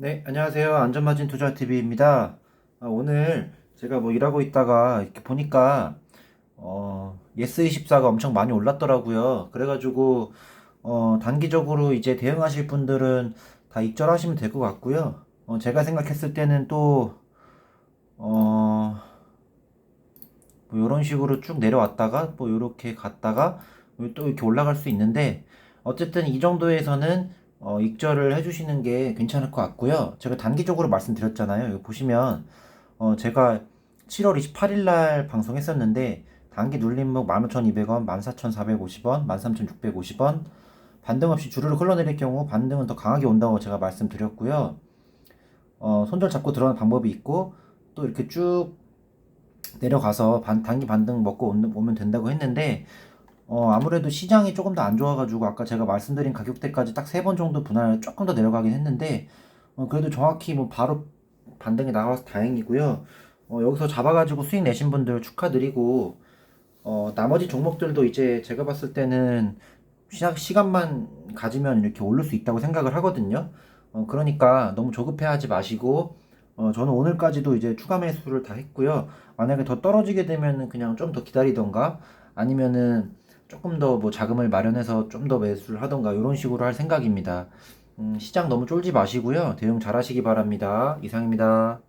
네, 안녕하세요. 안전마진 투자TV입니다. 아, 오늘 제가 뭐 일하고 있다가 이렇게 보니까, 어, 예스24가 엄청 많이 올랐더라고요. 그래가지고, 어, 단기적으로 이제 대응하실 분들은 다 익절하시면 될 것 같고요. 어, 제가 생각했을 때는 또, 어, 뭐 이런 식으로 쭉 내려왔다가, 뭐 이렇게 갔다가, 또 이렇게 올라갈 수 있는데, 어쨌든 이 정도에서는 어, 익절을 해주시는 게 괜찮을 것 같고요. 제가 단기적으로 말씀드렸잖아요. 여기 보시면 어, 제가 7월 28일 날 방송했었는데 단기 눌림목 15,200원, 14,450원, 13,650원 반등 없이 주르륵 흘러내릴 경우 반등은 더 강하게 온다고 제가 말씀드렸고요. 어, 손절 잡고 들어가는 방법이 있고 또 이렇게 쭉 내려가서 반, 단기 반등 먹고 온- 오면 된다고 했는데 어, 아무래도 시장이 조금 더 안 좋아가지고 아까 제가 말씀드린 가격대까지 딱 세 번 정도 분할 조금 더 내려가긴 했는데 어, 그래도 정확히 뭐 바로 반등이 나와서 다행이고요. 어, 여기서 잡아가지고 수익 내신 분들 축하드리고 어, 나머지 종목들도 이제 제가 봤을 때는 시작 시간만 가지면 이렇게 오를 수 있다고 생각을 하거든요. 어, 그러니까 너무 조급해하지 마시고 어, 저는 오늘까지도 이제 추가 매수를 다 했고요. 만약에 더 떨어지게 되면은 그냥 좀 더 기다리던가 아니면은 조금 더 뭐 자금을 마련해서 좀 더 매수를 하던가 이런 식으로 할 생각입니다. 음, 시장 너무 쫄지 마시고요. 대응 잘 하시기 바랍니다. 이상입니다.